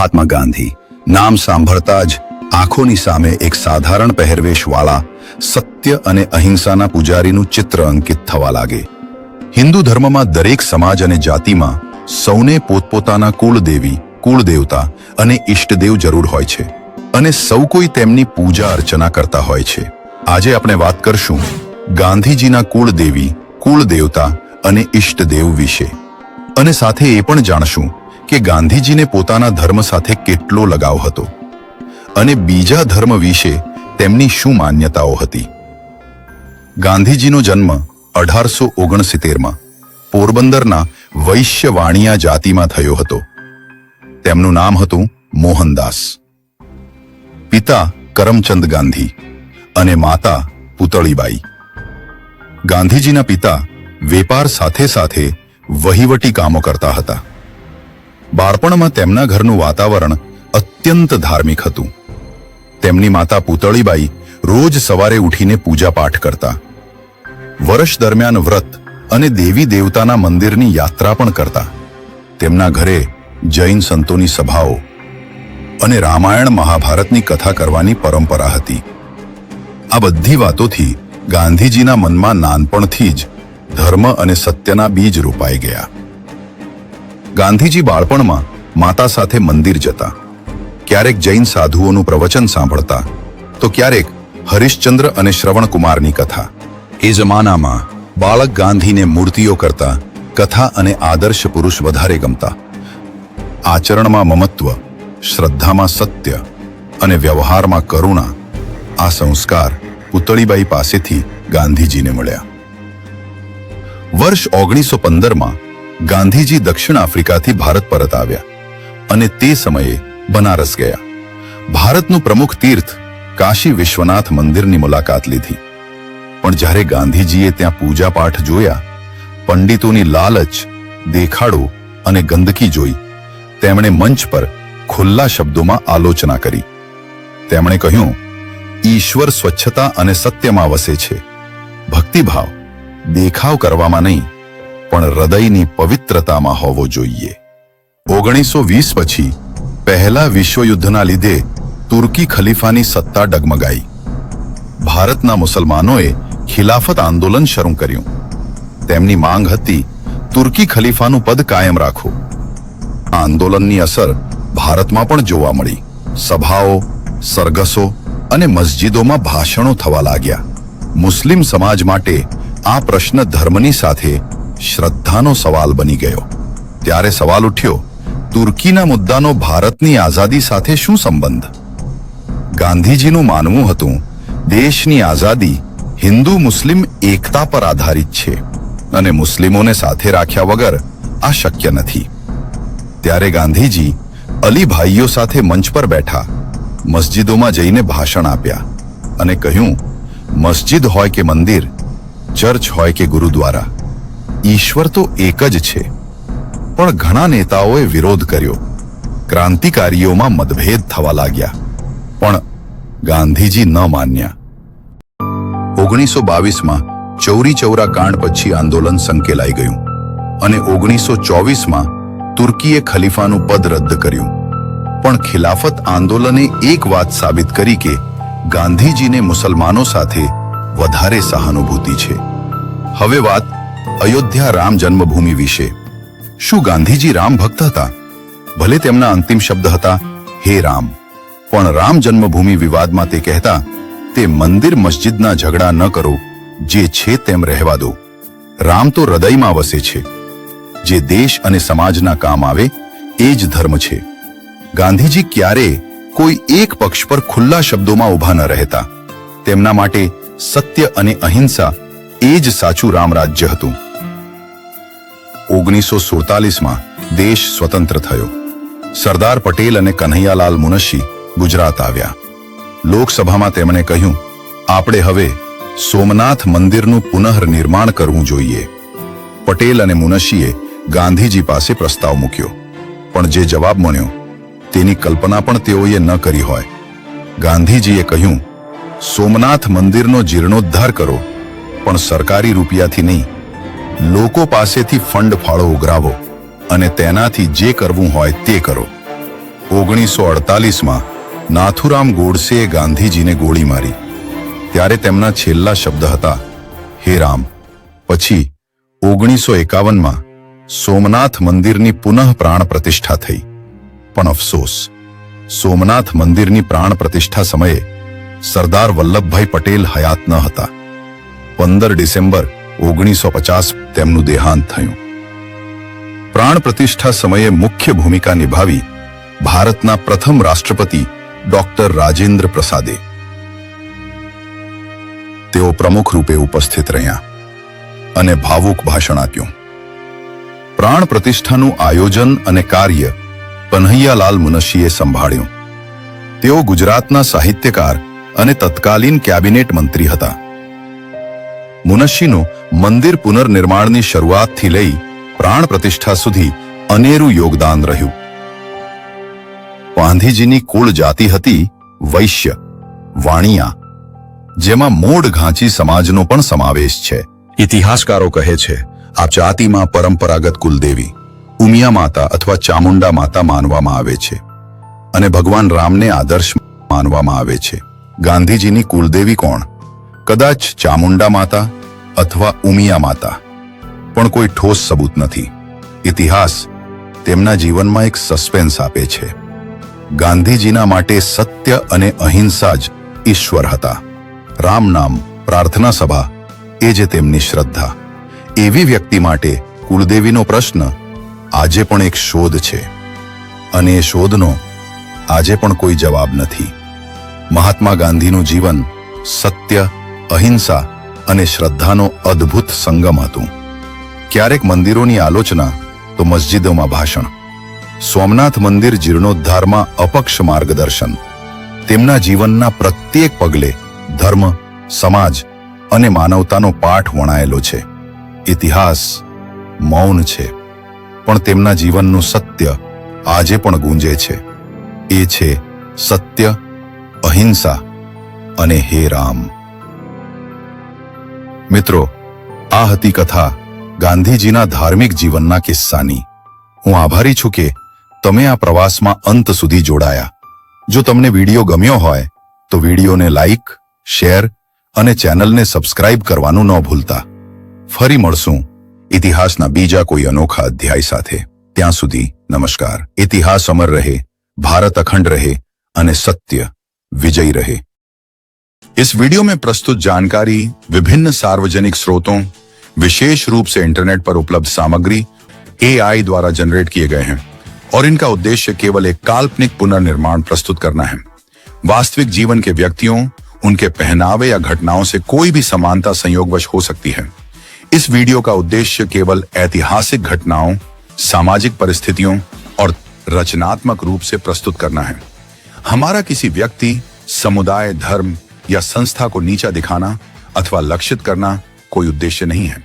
મહાત્મા ગાંધી નામ સાંભળતા જ આંખોની સામે એક સાધારણ પહેરવેશવાળા સત્ય અને અહિંસાના પૂજારીનું ચિત્ર અંકિત થવા લાગે. હિન્દુ ધર્મમાં દરેક સમાજ અને જાતિમાં સૌને પોતપોતાના કુળદેવી, કુળદેવતા અને ઈષ્ટદેવ જરૂર હોય છે અને સૌ કોઈ તેમની પૂજા અર્ચના કરતા હોય છે. આજે આપણે વાત કરશું ગાંધીજીના કુળદેવી, કુળદેવતા અને ઈષ્ટદેવ વિશે અને સાથે એ પણ જાણશું કે ગાંધીજીને પોતાના ધર્મ સાથે કેટલો લગાવ હતો અને બીજા ધર્મ વિશે તેમની શું માન્યતાઓ હતી. ગાંધીજીનો જન્મ અઢારસો ઓગણસિત્તેરમાં પોરબંદરના વૈશ્ય જાતિમાં થયો હતો. તેમનું નામ હતું મોહનદાસ. પિતા કરમચંદ ગાંધી અને માતા પુતળીબાઈ. ગાંધીજીના પિતા વેપાર સાથે સાથે વહીવટી કામો કરતા હતા. બાળપણમાં તેમના ઘરનું વાતાવરણ અત્યંત ધાર્મિક હતું. તેમની માતા પુતળીબાઈ રોજ સવારે ઉઠીને પૂજાપાઠ કરતા. વર્ષ દરમિયાન વ્રત અને દેવી દેવતાના મંદિરની યાત્રા પણ કરતા. તેમના ઘરે જૈન સંતોની સભાઓ અને રામાયણ મહાભારતની કથા કરવાની પરંપરા હતી. આ બધી વાતોથી ગાંધીજીના મનમાં નાનપણથી જ ધર્મ અને સત્યના બીજ રોપાઈ ગયા. ગાંધીજી બાળપણમાં માતા સાથે મંદિર જતા. ક્યારેક જૈન સાધુઓનું પ્રવચન સાંભળતા, તો ક્યારેક હરિશ્ચંદ્ર અને શ્રવણકુમારની કથા. એ જમાનામાં બાળક ગાંધીને મૂર્તિઓ કરતા, કથા અને આદર્શ પુરુષ વધારે ગમતા. આચરણમાં મમત્વ, શ્રદ્ધામાં સત્ય અને વ્યવહારમાં કરુણા આ સંસ્કાર પુતળીબાઈ પાસેથી ગાંધીજીને મળ્યા. વર્ષ ઓગણીસો પંદરમાં ગાંધીજી દક્ષિણ આફ્રિકાથી ભારત પરત આવ્યા અને તે સમયે બનારસ ગયા. ભારતનું પ્રમુખ તીર્થ કાશી વિશ્વનાથ મંદિરની મુલાકાત લીધી. પણ જ્યારે ગાંધીજીએ ત્યાં પૂજા પાઠ જોયા, પંડિતોની લાલચ, દેખાડો અને ગંદકી જોઈ, તેમણે મંચ પર ખુલ્લા શબ્દોમાં આલોચના કરી. તેમણે કહ્યું, ઈશ્વર સ્વચ્છતા અને સત્યમાં વસે છે. ભક્તિભાવ દેખાવ કરવામાં નહીં પણ હૃદયની પવિત્રતામાં હોવો જોઈએ. ઓગણીસો વીસ પછી પહેલા વિશ્વયુદ્ધના લીધે તુર્કી ખલીફાની સત્તા ડગમગાઈ. ભારતના મુસલમાનોએ ખિલાફત આંદોલન શરૂ કર્યું. તેમની માંગ હતી તુર્કી ખલીફાનું પદ કાયમ રાખો આંદોલનની અસર ભારતમાં પણ જોવા મળી. સભાઓ, સરઘસો અને મસ્જિદોમાં ભાષણો થવા લાગ્યા. મુસ્લિમ સમાજ માટે આ પ્રશ્ન ધર્મની સાથે શ્રદ્ધાનો સવાલ બની ગયો. ત્યારે સવાલ ઉઠ્યો, તુર્કીના મુદ્દાનો ભારતની આઝાદી સાથે શું સંબંધ? ગાંધીજીનું માનવું હતું, દેશની આઝાદી હિન્દુ મુસ્લિમ એકતા પર આધારિત છે અને મુસ્લિમોને સાથે રાખ્યા વગર આ શક્ય નથી. ત્યારે ગાંધીજી અલી ભાઈઓ સાથે મંચ પર બેઠા, મસ્જિદોમાં જઈને ભાષણ આપ્યા અને કહ્યું, મસ્જિદ હોય કે મંદિર, ચર્ચ હોય કે ગુરુદ્વારા. ઈશ્વર તો એક જ છે. પણ ઘણા નેતાઓએ વિરોધ કર્યો. ક્રાંતિકારીઓમાં મતભેદ થવા લાગ્યા. પણ ગાંધીજી ન માન્યા. ઓગણીસો બાવીસમાં ચૌરી ચૌરા કાંડ પછી આંદોલન સંકેલાઈ ગયું અને ઓગણીસો ચોવીસમાં તુર્કીએ ખલીફાનું પદ રદ કર્યું. પણ ખિલાફત આંદોલને એક વાત સાબિત કરી કે ગાંધીજીને મુસલમાનો સાથે વધારે સહાનુભૂતિ છે. હવે વાત અયોધ્યા રામ જન્મભૂમિ વિશે. શું ગાંધીજી રામ ભક્ત હતા? ભલે તેમના અંતિમ શબ્દ હતા, હે રામ. પણ રામ જન્મભૂમિ વિવાદમાં તે કહેતા, તે મંદિર મસ્જિદના ઝઘડા ન કરો, જે છે તેમ રહેવા દો. રામ તો હૃદયમાં વસે છે. જે દેશ અને સમાજના કામ આવે, એ જ ધર્મ છે. ગાંધીજી ક્યારે કોઈ એક પક્ષ પર ખુલ્લા શબ્દોમાં ઊભા ન રહેતા. તેમના માટે સત્ય અને અહિંસા એ જ સાચું રામ રાજ્ય હતું. ઓગણીસો સુડતાલીસમાં દેશ સ્વતંત્ર થયો. સરદાર પટેલ અને કન્હૈયાલાલ મુનશી ગુજરાત આવ્યા. લોકસભામાં તેમણે કહ્યું, આપણે હવે સોમનાથ મંદિરનું પુનઃનિર્માણ કરવું જોઈએ. પટેલ અને મુનશીએ ગાંધીજી પાસે પ્રસ્તાવ મૂક્યો. પણ જે જવાબ મળ્યો, તેની કલ્પના પણ તેઓએ ન કરી હોય. ગાંધીજીએ કહ્યું, સોમનાથ મંદિરનો જીર્ણોદ્ધાર કરો, પણ સરકારી રૂપિયાથી નહીં. લોકો પાસેથી ફંડ ફાળો ઉઘરાવો અને તેનાથી જે કરવું હોય તે કરો. ઓગણીસો અડતાલીસમાં નાથુરામ ગોડસેએ ગાંધીજીને ગોળી મારી. ત્યારે તેમના છેલ્લા શબ્દ હતા, હે રામ. પછી ઓગણીસો એકાવનમાં સોમનાથ મંદિરની પુનઃ પ્રાણ પ્રતિષ્ઠા થઈ. પણ અફસોસ, સોમનાથ મંદિરની પ્રાણ પ્રતિષ્ઠા સમયે સરદાર વલ્લભભાઈ પટેલ હયાત ન હતા. પંદર ડિસેમ્બર ઓગણીસો પચાસ તેમનું દેહાંત થયું. પ્રાણ પ્રતિષ્ઠા સમયે મુખ્ય ભૂમિકા નિભાવી ભારતના પ્રથમ રાષ્ટ્રપતિ ડોક્ટર રાજેન્દ્ર પ્રસાદે. તેઓ પ્રમુખ રૂપે ઉપસ્થિત રહ્યા અને ભાવુક ભાષણ આપ્યું. પ્રાણ પ્રતિષ્ઠાનું આયોજન અને કાર્ય કન્હૈયાલાલ મુનશીએ સંભાળ્યું. તેઓ ગુજરાતના સાહિત્યકાર અને તત્કાલીન કેબિનેટ મંત્રી હતા. મુનશીનું મંદિર પુનર્નિર્માણની શરૂઆતથી લઈ પ્રાણ પ્રતિષ્ઠા સુધી અનેરું યોગદાન રહ્યું. ગાંધીજીની કુળ જાતિ હતી વૈશ્ય, વાણિયા, જેમાં મોડ ઘાંચી સમાજનો પણ સમાવેશ છે. ઇતિહાસકારો કહે છે, આ જાતિમાં પરંપરાગત કુલદેવી, ઉમિયા માતા અથવા ચામુંડા માતા માનવામાં આવે છે અને ભગવાન રામને આદર્શ માનવામાં આવે છે. ગાંધીજીની કુલદેવી કોણ? કદાચ ચામુંડા માતા અથવા ઉમિયા માતા. પણ કોઈ ઠોસ સબૂત નથી. ઇતિહાસ તેમના જીવનમાં એક સસ્પેન્સ આપે છે. ગાંધીજીના માટે સત્ય અને અહિંસા જ ઈશ્વર હતા. રામ નામ, પ્રાર્થના સભા, એ જે તેમની શ્રદ્ધા. એવી વ્યક્તિ માટે કુલદેવીનો પ્રશ્ન આજે પણ એક શોધ છે. અને એ શોધનો આજે પણ કોઈ જવાબ નથી. મહાત્મા ગાંધીનું જીવન સત્ય અહિંસા અને શ્રદ્ધાનો અદ્ભુત સંગમ હતું. ક્યારેક મંદિરોની આલોચના તો મસ્જિદોમાં ભાષણ. સોમનાથ મંદિર જીર્ણોદ્ધારમાં અપક્ષ માર્ગદર્શન. તેમના જીવનના પ્રત્યેક પગલે ધર્મ, સમાજ અને માનવતાનો પાઠ વણાયેલો છે. ઇતિહાસ મૌન છે. પણ તેમના જીવનનું સત્ય આજે પણ ગુંજે છે. એ છે સત્ય, અહિંસા અને હે રામ. મિત્રો, આ હતી કથા ગાંધીજીના ધાર્મિક જીવનના કિસ્સાની. હું આભારી છું કે તમે આ પ્રવાસમાં અંત સુધી જોડાયા. જો તમને વીડિયો ગમ્યો હોય, તો વિડીયોને લાઈક, શેર અને ચેનલને સબસ્ક્રાઇબ કરવાનું ન ભૂલતા. ફરી મળશું ઇતિહાસના બીજા કોઈ અનોખા અધ્યાય સાથે. ત્યાં સુધી નમસ્કાર. ઇતિહાસ અમર રહે, ભારત અખંડ રહે અને સત્ય વિજય રહે. इस वीडियो में प्रस्तुत जानकारी विभिन्न सार्वजनिक स्रोतों, विशेष रूप से इंटरनेट पर उपलब्ध सामग्री एआई द्वारा जनरेट किए गए हैं और इनका उद्देश्य केवल एक काल्पनिक पुनर्निर्माण प्रस्तुत करना है। वास्तविक जीवन के व्यक्तियों, उनके पहनावे या घटनाओं से कोई भी समानता संयोगवश हो सकती है। इस वीडियो का उद्देश्य केवल ऐतिहासिक घटनाओं, सामाजिक परिस्थितियों और रचनात्मक रूप से प्रस्तुत करना है। हमारा किसी व्यक्ति, समुदाय, धर्म या संस्था को नीचा दिखाना अथवा लक्षित करना कोई उद्देश्य नहीं है